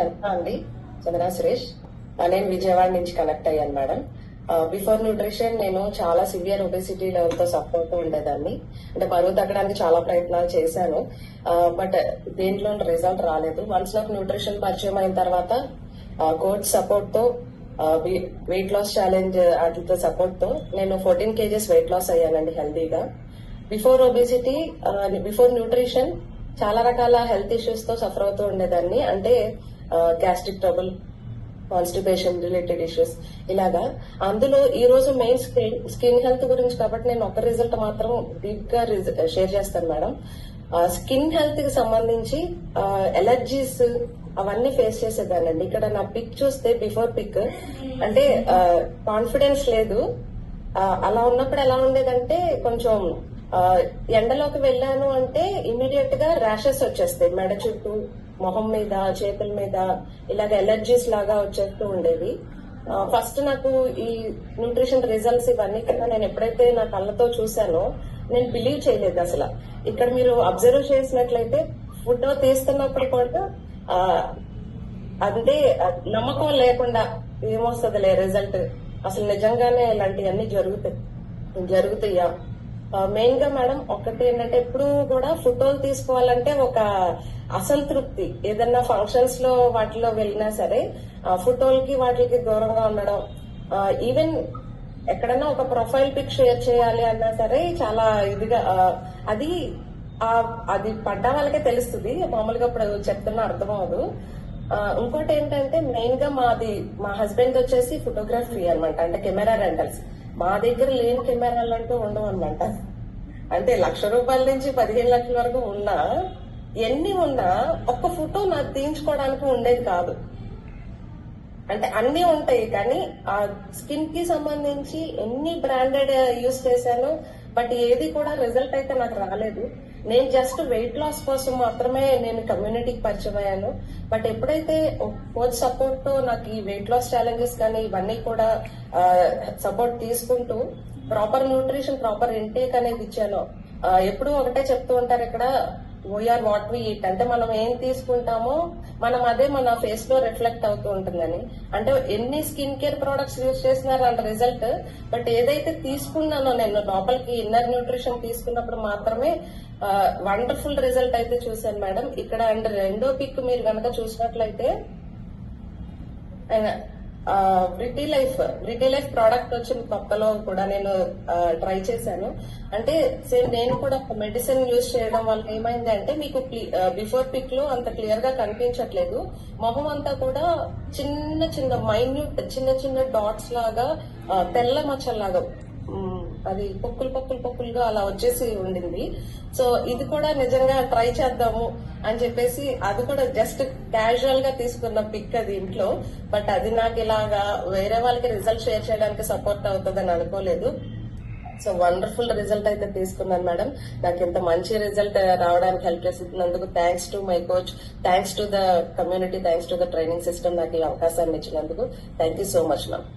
అండి. చంద్ర సురేష్. నేను విజయవాడ నుంచి కనెక్ట్ అయ్యాను మేడం. బిఫోర్ న్యూట్రిషన్ నేను చాలా సివియర్ ఒబెసిటీ లెవెల్తో సపోర్ట్ ఉండేదాన్ని. అంటే బరువు తగ్గడానికి చాలా ప్రయత్నాలు చేశాను. బట్ దేంట్లో రిజల్ట్ రాలేదు. వన్స్ నాకు న్యూట్రిషన్ పరిచయం అయిన తర్వాత కోచ్ సపోర్ట్తో వెయిట్ లాస్ ఛాలెంజ్ వాటితో సపోర్ట్తో నేను ఫోర్టీన్ కేజెస్ వెయిట్ లాస్ అయ్యానండి హెల్తీగా బిఫోర్ ఒబేసిటీ బిఫోర్ న్యూట్రిషన్ చాలా రకాల హెల్త్ ఇష్యూస్తో సఫర్ అవుతూ ఉండేదాన్ని. అంటే gastric trouble constipation related issues ఇలాగా అందులో ఈ రోజు మెయిన్ స్కిన్ స్కిన్ హెల్త్ గురించి కాబట్టి నేను ఒక రిజల్ట్ మాత్రం డీప్గా షేర్ చేస్తాను మేడం. స్కిన్ హెల్త్కి సంబంధించి ఎలర్జీస్ అవన్నీ ఫేస్ చేసేదానండి ఇక్కడ నా పిక్ చూస్తే బిఫోర్ పిక్ అంటే కాన్ఫిడెన్స్ లేదు. అలా ఉన్నప్పుడు ఎలా ఉండేదంటే కొంచెం ఎండలోకి వెళ్ళాను అంటే ఇమీడియట్గా ర్యాషెస్ వచ్చేస్తాయి. మెడ చుట్టూ మొహం మీద చేతుల మీద ఇలాగ ఎలర్జీస్ లాగా వచ్చేస్తూ ఉండేవి. ఫస్ట్ నాకు ఈ న్యూట్రిషన్ రిజల్ట్స్ ఇవన్నీ కూడా నేను ఎప్పుడైతే నా కళ్ళతో చూశానో నేను బిలీవ్ చేయలేదు అసలు. ఇక్కడ మీరు అబ్జర్వ్ చేసినట్లయితే ఫుడ్ తీస్తున్నప్పుడు కూడా అంటే నమ్మకం లేకుండా ఏమొస్తుందిలే రిజల్ట్ అసలు నిజంగానే ఇలాంటివన్నీ జరుగుతాయి. జరుగుతాయా? మెయిన్గా మేడం ఒకటి ఏంటంటే ఎప్పుడు కూడా ఫోటోలు తీసుకోవాలంటే ఒక అసంతృప్తి ఏదన్నా ఫంక్షన్స్లో వాటిలో వెళ్ళినా సరే ఫోటోలకి వాటికి దూరంగా ఉండడం ఈవెన్ ఎక్కడన్నా ఒక ప్రొఫైల్ పిక్ షేర్ చేయాలి అన్నా సరే చాలా ఇదిగా అది అది పడ్డ వాళ్ళకే తెలుస్తుంది. మామూలుగా ఇప్పుడు చెప్తున్నా అర్థం అవ్వదు. ఇంకోటి ఏంటంటే మెయిన్గా మాది మా హస్బెండ్ వచ్చేసి ఫోటోగ్రఫీ అనమాట అంటే కెమెరా రెంటల్స్. మా దగ్గర లేని కెమెరాలు అంటూ ఉండవు అనమాట అంటే లక్ష రూపాయల నుంచి పదిహేను లక్షల వరకు ఉన్నా ఎన్ని ఉన్నా ఒక్క ఫోటో నాకు తీయించుకోవడానికి ఉండేది కాదు. అంటే అన్ని ఉంటాయి కానీ ఆ స్కిన్కి సంబంధించి ఎన్ని బ్రాండెడ్ యూస్ చేశాను బట్ ఏది కూడా రిజల్ట్ అయితే నాకు రాలేదు. నేను జస్ట్ వెయిట్ లాస్ కోసం మాత్రమే నేను కమ్యూనిటీకి పరిచయం అయ్యాను. బట్ ఎప్పుడైతే కోచ్ సపోర్ట్తో నాకు ఈ వెయిట్ లాస్ ఛాలెంజెస్ కానీ ఇవన్నీ కూడా సపోర్ట్ తీసుకుంటూ ప్రాపర్ న్యూట్రిషన్ ప్రాపర్ ఇంటేక్ అనేది ఇచ్చాను. ఎప్పుడూ ఒకటే చెప్తూ ఉంటారు ఇక్కడ వీఆర్ వాట్ వి ఈట్ అంటే మనం ఏం తీసుకుంటామో మనం అదే మన ఫేస్లో రిఫ్లెక్ట్ అవుతూ ఉంటుందని. అంటే ఎన్ని స్కిన్ కేర్ ప్రొడక్ట్స్ యూజ్ చేసినారు అంటే రిజల్ట్ బట్ ఏదైతే తీసుకున్నానో నేను లోపలికి ఇన్నర్ న్యూట్రిషన్ తీసుకున్నప్పుడు మాత్రమే వండర్ఫుల్ రిజల్ట్ అయితే చూశాను మేడం. ఇక్కడ అండ్ రెండో పిక్ మీరు కనుక చూసినట్లయితే బ్రిటీ లైఫ్ బ్రిటీ లైఫ్ ప్రోడక్ట్ వచ్చిన కొత్తలో కూడా నేను ట్రై చేశాను. అంటే సేమ్ నేను కూడా ఒక మెడిసిన్ యూజ్ చేయడం వల్ల ఏమైంది అంటే మీకు బిఫోర్ పిక్లో అంత క్లియర్గా కనిపించట్లేదు. మొహం అంతా కూడా చిన్న చిన్న మైన్యూట్ చిన్న చిన్న డాట్స్ లాగా తెల్ల మచ్చల్లాగా అది పొక్కులు పొక్కులు పొక్కులుగా అలా వచ్చేసి ఉండింది. సో ఇది కూడా నిజంగా ట్రై చేద్దాము అని చెప్పేసి అది కూడా జస్ట్ క్యాజువల్గా తీసుకున్న పిక్ అది ఇంట్లో. బట్ అది నాకు ఇలాగా వేరే వాళ్ళకి రిజల్ట్ షేర్ చేయడానికి సపోర్ట్ అవుతుందని అనుకోలేదు. సో వండర్ఫుల్ రిజల్ట్ అయితే తీసుకున్నాను మేడం. నాకు ఇంత మంచి రిజల్ట్ రావడానికి హెల్ప్ చేసినందుకు thanks to my coach thanks to the community thanks to the training system నాకు ఈ అవకాశాన్ని ఇచ్చినందుకు. Thank you so much ma'am